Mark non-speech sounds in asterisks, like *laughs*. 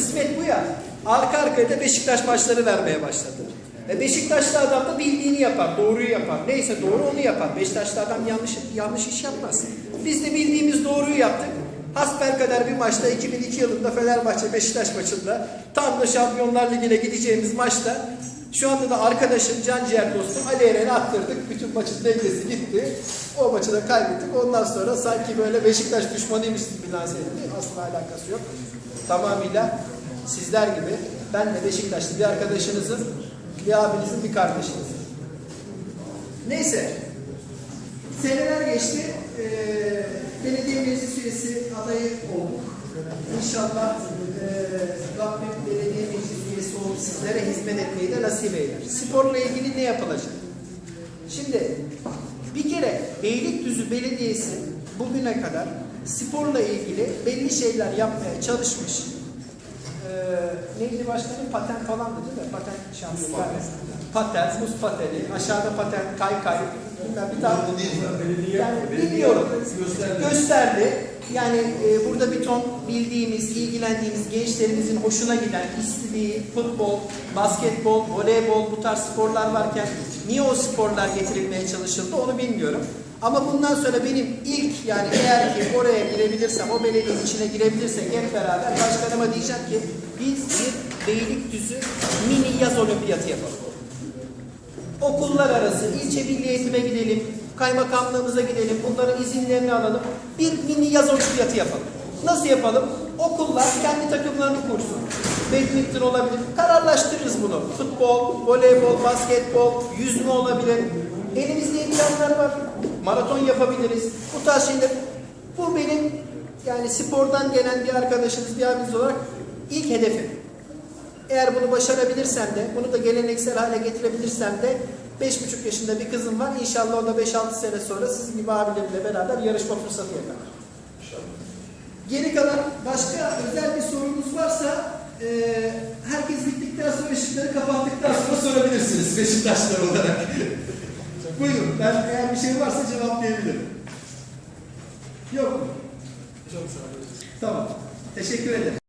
Kısmet bu ya. Arka arkaya da Beşiktaş maçları vermeye başladı. E Beşiktaşlı adam da bildiğini yapar, doğruyu yapar. Neyse doğru onu yapar. Beşiktaşlı adam yanlış yanlış iş yapmaz. Biz de bildiğimiz doğruyu yaptık. Hasbelkader bir maçta 2002 yılında Fenerbahçe Beşiktaş maçında tam da Şampiyonlar Ligi'ne gideceğimiz maçta şu anda da arkadaşım, can ciğer dostum Ali Eren'i attırdık. Bütün maçın dengesi gitti. O maçı da kaybettik. Ondan sonra sanki böyle Beşiktaş düşmanıymış gibi lanse edildi. Aslında alakası yok. Tamamıyla sizler gibi ben de Beşiktaşlı bir arkadaşınızın, bir abinizin, bir kardeşinizin. Neyse. Seneler geçti. Ee, belediye meclis üyesi adayı olduk. İnşallah e, Rabbim belediye sizlere hizmet etmeyi de nasip eyler. Sporla ilgili ne yapılacak? Şimdi bir kere Beylikdüzü Belediyesi bugüne kadar sporla ilgili belli şeyler yapmaya çalışmış. Ee, neydi başkanım? Paten falan dedi de paten şampiyonu. Paten, buz pateni, aşağıda paten, kaykay, bilmem bir tane. Yani bilmiyorum. Gösterdi. Yani e, burada bir ton bildiğimiz, ilgilendiğimiz gençlerimizin hoşuna giden istediği futbol, basketbol, voleybol bu tarz sporlar varken niye o sporlar getirilmeye çalışıldı onu bilmiyorum. Ama bundan sonra benim ilk yani eğer ki oraya girebilirsem, o belediyenin içine girebilirsek hep beraber başkanıma diyeceğim ki biz bir Beylikdüzü mini yaz olimpiyatı yapalım okullar arası, ilçe milli eğitime gidelim, kaymakamlığımıza gidelim, bunların izinlerini alalım. Bir mini yaz olimpiyatı yapalım. Nasıl yapalım? Okullar kendi takımlarını kursun. Badminton olabilir. Kararlaştırırız bunu. Futbol, voleybol, basketbol, yüzme olabilir. Elimizde imkanlar var. Maraton yapabiliriz. Bu tarz şeyler. Bu benim yani spordan gelen bir arkadaşınız, bir abiniz olarak ilk hedefim. Eğer bunu başarabilirsem de, bunu da geleneksel hale getirebilirsem de 5,5 yaşında bir kızım var. İnşallah o da 5-6 sene sonra sizin gibi abilerimle beraber yarışma fırsatı yakalar. Geri kalan başka özel bir sorunuz varsa e, herkes gittikten sonra ışıkları kapattıktan sonra sorabilirsiniz Beşiktaşlar olarak. *laughs* Buyurun. Ben eğer bir şey varsa cevaplayabilirim. Yok mu? Çok sağ olun. Tamam. Teşekkür ederim.